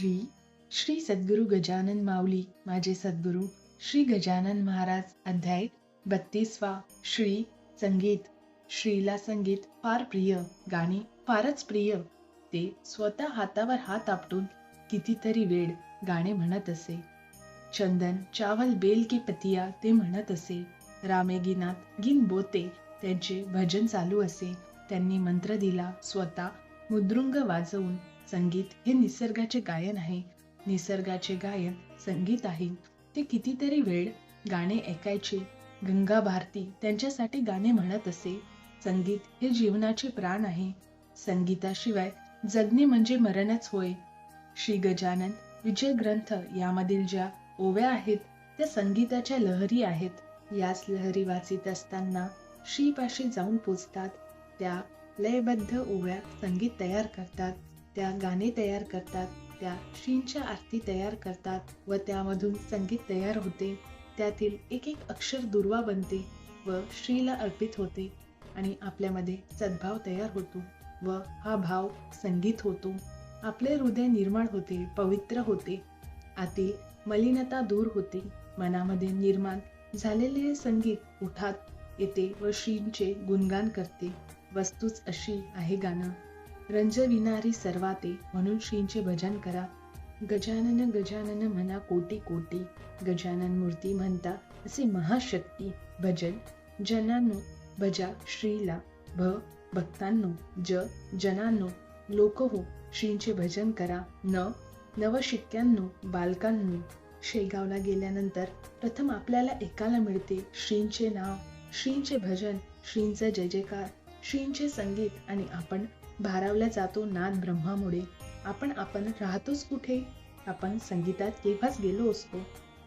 श्री श्री सद्गुरू गजानन माऊली माझे सद्गुरू श्री गजानन महाराज अध्याय बत्तीसवा श्री संगीत. श्रीला संगीत फार प्रिय गाणी फारच प्रिय. ते स्वतः हातावर हात आपटून कितीतरी वेळ गाणे म्हणत असे. चंदन चावल बेल की पतिया ते म्हणत असे. रामे गिनात गिन बोते त्यांचे भजन चालू असे. त्यांनी मंत्र दिला स्वतः मुद्रुंग वाजवून संगीत हे निसर्गाचे गायन आहे. निसर्गाचे गायन संगीत आहे. ते कितीतरी वेळ गाणे ऐकायचे. गंगा भारती त्यांच्यासाठी गाणे म्हणत असे. संगीत हे जीवनाचे प्राण आहे. संगीताशिवाय जगणे म्हणजे मरणच होय. श्री गजानन विजय ग्रंथ यामधील ज्या ओव्या आहेत त्या संगीताच्या लहरी आहेत. याच लहरी वाचित असताना श्रीपाशी जाऊन पोचतात. त्या लयबद्ध ओव्या संगीत तयार करतात. त्या गाणे तयार करतात त्या श्रींच्या आरती तयार करतात व त्यामधून संगीत तयार होते. त्यातील एक एक अक्षर दुर्वा बनते व श्रीला अर्पित होते आणि आपल्यामध्ये सद्भाव तयार होतो व हा भाव संगीत होतो. आपले हृदय निर्मळ होते पवित्र होते. आतील मलिनता दूर होते. मनामध्ये निर्माण झालेले संगीत उठात येते व श्रींचे गुणगान करते. वस्तूच अशी आहे गाणं. रंजविणारी सर्वाते म्हणून श्रींचे भजन करा. गजानन गजानन म्हणा कोटी कोटी गजानन मूर्ती म्हणता असे महाशक्ती भजन जनांनो भजा श्रीला भ भक्तांनो ज जनांनो लोक हो श्रींचे भजन करा. न नवशिक्यांनो बालकांनो. शेगावला गेल्यानंतर प्रथम आपल्याला एकाला मिळते श्रींचे नाव. श्रींचे भजन श्रींचा जय जयकार श्रींचे संगीत आणि आपण भारावला जातो नाद ब्रह्मामुळे. आपण आपण राहतोच कुठे? आपण संगीतात केव्हाच गेलो असतो?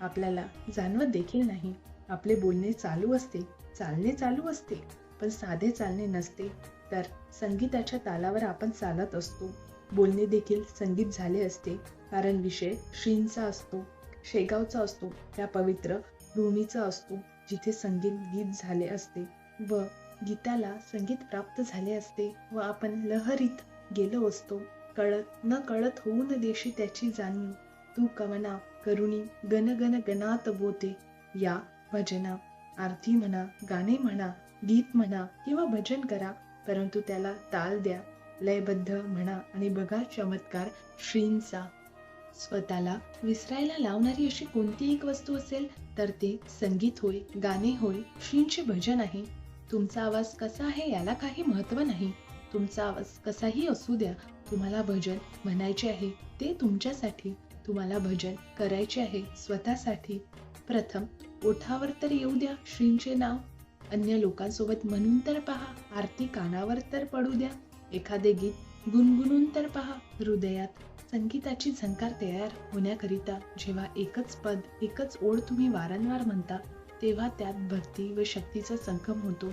आपल्याला जाणवत देखील नाही. आपले बोलणे चालू असते. चालणे चालू असते. पण साधे चालणे नसते. तर संगीताच्या तालावर आपण चालत असतो. बोलणे देखील संगीत झाले असते. कारण विषय श्रींचा असतो. शेगावचा असतो. त्या पवित्र भूमीचा असतो. जिथे संगीत गीत झाले असते. व गीताला संगीत प्राप्त झाले असते व आपण लहरीत गेलो असतो. कळत न कळत होऊन देशी त्याची जाणीव. तू कवना करुणी गन गन गणात बोते. या भजना. आरती म्हणा गाणे म्हणा गीत म्हणा किंवा भजन करा परंतु त्याला ताल द्या. लयबद्ध म्हणा आणि बघा चमत्कार श्रींचा. स्वतःला विसरायला लावणारी अशी कोणती एक वस्तू असेल? तर ते संगीत होय गाणे होय श्रींचे भजन आहे. तुमचा आवाज कसा आहे याला काही महत्त्व नाही. तुमचा आवाज कसाही असू द्या तुम्हाला भजन म्हणायचे आहे ते तुमच्यासाठी. तुम्हाला भजन करायचे आहे स्वतःसाठी. प्रथम ओठावर तर येऊ द्या श्रींचे नाव. अन्य लोकांसोबत म्हणून तर पहा आरती कानावर तर पडू द्या. एखादे गीत गुणगुणून तर पहा हृदयात. संगीताची झंकार तयार होण्याकरिता जेव्हा एकच पद एकच ओढ तुम्ही वारंवार म्हणता तेव्हा त्यात भक्ती व शक्तीचा संगम होतो.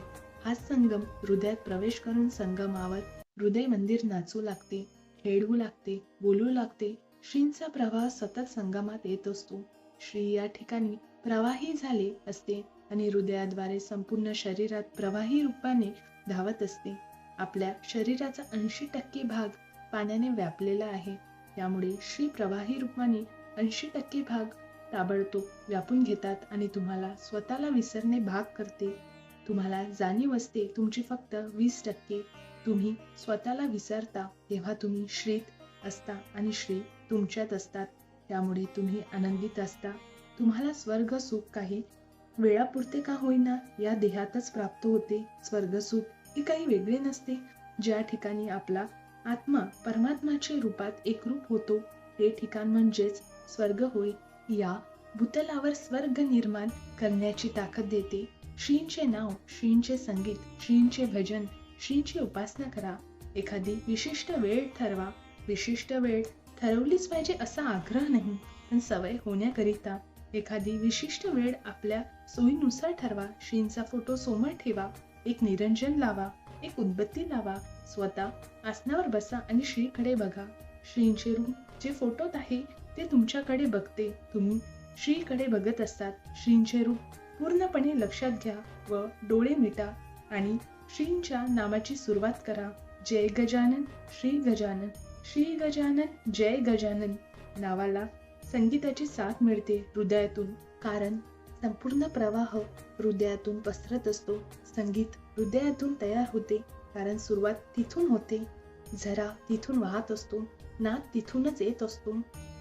हा संगम हृदयात प्रवेश करून संगमावर हृदय मंदिर नाचू लागते खेळू लागते बोलू लागते. श्रींचा प्रवाह सतत संगमात येत असतो. श्री या ठिकाणी प्रवाही झाले असते आणि हृदयाद्वारे संपूर्ण शरीरात प्रवाही रूपाने धावत असते. आपल्या शरीराचा ऐंशी टक्के भाग पाण्याने व्यापलेला आहे. त्यामुळे श्री प्रवाही रूपाने ऐंशी टक्के भाग ताबडतोब व्यापून घेतात आणि तुम्हाला स्वतःला विसरणे भाग करते. तुम्हाला जाणीव असते तुमची फक्त वीस टक्के. तुम्ही स्वतःला विसरता तेव्हा तुम्ही श्रीत असता आणि श्री तुमच्यात असतात. त्यामुळे तुम्ही आनंदित असता. तुम्हाला स्वर्ग सुख काही वेळापुरते का होईना या देहातच प्राप्त होते. स्वर्ग सुख हे काही वेगळे नसते. ज्या ठिकाणी आपला आत्मा परमात्माच्या रूपात एकरूप होतो ते ठिकाण म्हणजेच स्वर्ग होय. या भूतलावर स्वर्ग निर्माण करण्याची ताकद देते. श्रींचे नाव श्रींचे संगीत श्रींचे भजन श्रींची उपासना करा. एखादी विशिष्ट वेळ ठरवा. विशिष्ट वेळ ठरवलीच पाहिजे असा आग्रह नाही पण सवय होण्याकरिता एखादी विशिष्ट वेळ आपल्या सोयीनुसार ठरवा. श्रींचा फोटो समोर ठेवा. एक निरंजन लावा. एक उदबत्ती लावा. स्वतः आसनावर बसा आणि श्रीकडे बघा. श्रींचे रूप जे फोटोत आहे ते तुमच्याकडे बघते. तुम्ही श्रीकडे बघत असतात. श्रींचे रूप पूर्णपणे लक्षात घ्या व डोळे मिटा आणि श्रींच्या नामाची सुरुवात करा. जय गजानन श्री गजानन श्री गजानन जय गजानन नावाला संगीताची साथ मिळते हृदयातून. कारण संपूर्ण प्रवाह हृदयातून पसरत असतो. संगीत हृदयातून तयार होते. कारण सुरुवात तिथून होते. झरा तिथून वाहत असतो नाद तिथूनच येत असतो.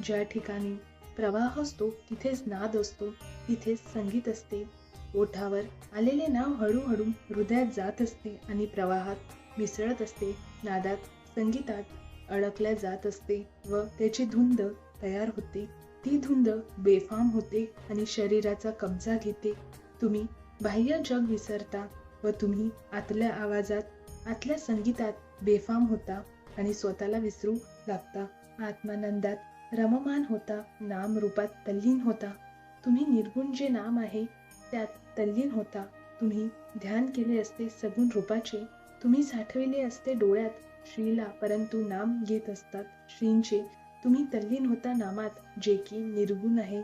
ज्या ठिकाणी प्रवाह असतो तिथेच नाद असतो तिथेच संगीत असते. ओठावर आलेले नाव हळूहळू हृदयात जात असते आणि प्रवाहात मिसळत असते नादात संगीतात अडकल्या जात असते व त्याची धुंद तयार होते. ती धुंद बेफाम होते आणि शरीराचा कब्जा घेते. तुम्ही बाह्य जग विसरता व तुम्ही आतल्या आवाजात आतल्या संगीतात बेफाम होता आणि स्वतःला विसरू लागता. आत्मानंदात रममान होता. नाम रूपात तल्लीन होता. तुम्ही निर्गुण जे नाम आहे त्यात तल्लीन होता. तुम्ही ध्यान केले असते सगुण रूपाचे. तुम्ही साठविले असते डोळ्यात श्रीला परंतु नाम घेत असतात श्रींचे. तुम्ही तल्लीन होता नामात जे की निर्गुण आहे.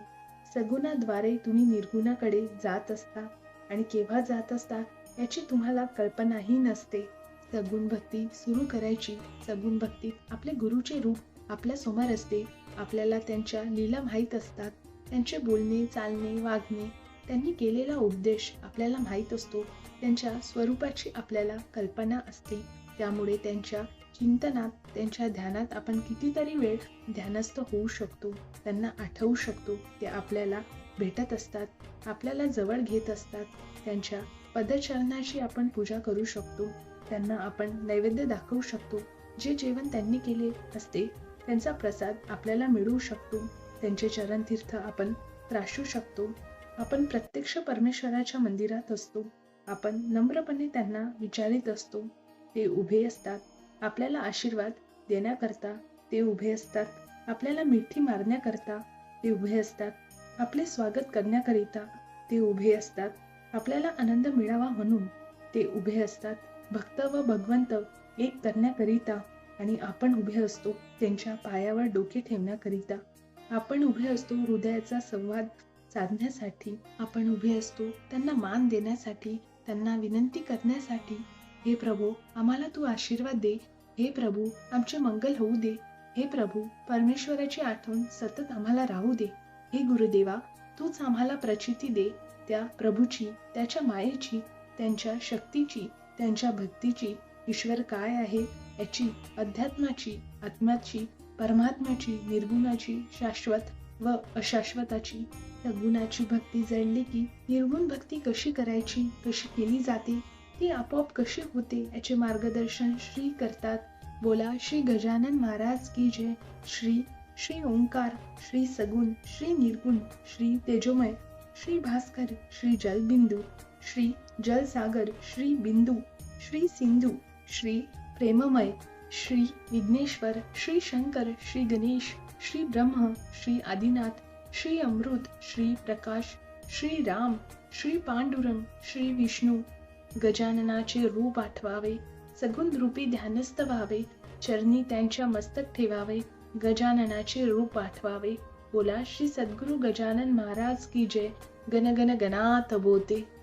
सगुणाद्वारे तुम्ही निर्गुणाकडे जात असता. आणि केव्हा जात असता याची तुम्हाला कल्पनाही नसते. सगुण भक्ती सुरू करायची. सगुण भक्तीत आपले गुरुचे रूप आपल्यासमोर असते. आपल्याला त्यांच्या लीला माहीत असतात. त्यांचे बोलणे चालणे वागणे त्यांनी केलेला उपदेश आपल्याला माहीत असतो. त्यांच्या स्वरूपाची आपल्याला कल्पना असते. त्यामुळे त्यांच्या चिंतनात त्यांच्या ध्यानात आपण कितीतरी वेळ ध्यानस्थ होऊ शकतो. त्यांना आठवू शकतो. ते आपल्याला भेटत असतात. आपल्याला जवळ घेत असतात. त्यांच्या पदचरणाची आपण पूजा करू शकतो. त्यांना आपण नैवेद्य दाखवू शकतो. जे जेवण त्यांनी केले असते त्यांचा प्रसाद आपल्याला मिळू शकतो. त्यांचे चरणतीर्थ आपण त्रासू शकतो. आपण प्रत्यक्ष परमेश्वराच्या मंदिरात असतो. आपण नम्रपणे त्यांना विचारित असतो. ते उभे असतात. आपल्याला आशीर्वाद देण्याकरता ते उभे असतात. आपल्याला मिठी मारण्याकरता ते उभे असतात. आपले स्वागत करण्याकरिता ते उभे असतात. आपल्याला आनंद मिळावा म्हणून ते उभे असतात. भक्त व भगवंत एक करण्याकरिता आणि आपण उभे असतो त्यांच्या पायावर डोके ठेवण्याकरिता. आपण उभे असतो हृदयाचा संवाद साधण्यासाठी आपण उभे असतो त्यांना मान देण्यासाठी त्यांना विनंती करण्यासाठी. हे प्रभू आम्हाला तू आशीर्वाद दे. हे प्रभू आमचे मंगल होऊ दे. हे प्रभू परमेश्वराची आठवण सतत आम्हाला राहू दे. हे गुरुदेवा तूच आम्हाला प्रचिती दे. त्या प्रभूची त्याच्या मायेची त्यांच्या शक्तीची त्यांच्या भक्तीची ईश्वर काय आहे याची अध्यात्माची आत्म्याची परमात्म्याची निर्गुणाची शाश्वत व अशाश्वताची त्या गुणाची भक्ती जळली की निर्गुण भक्ती कशी करायची कशी केली जाते ती आपोआप कशी होते याचे मार्गदर्शन श्री करतात. बोला श्री गजानन महाराज की जय. श्री श्री ओंकार श्री सगुण श्री निर्गुण श्री तेजोमय श्री भास्कर श्री जलबिंदू श्री जलसागर श्री बिंदू श्री सिंधू श्री प्रेममय श्री विघ्नेश्वर श्री शंकर श्री गणेश श्री ब्रह्म श्री आदिनाथ श्री अमृत श्री प्रकाश श्री राम श्री पांडुरंग श्री विष्णू. गजाननाचे रूप आठवावे सगुण रूपी ध्यानस्थ व्हावे चरणी त्यांच्या मस्तक ठेवावे गजाननाचे रूप आठवावे. बोला श्री सद्गुरु गजानन महाराज की जय. गणगण गण गणात बोते.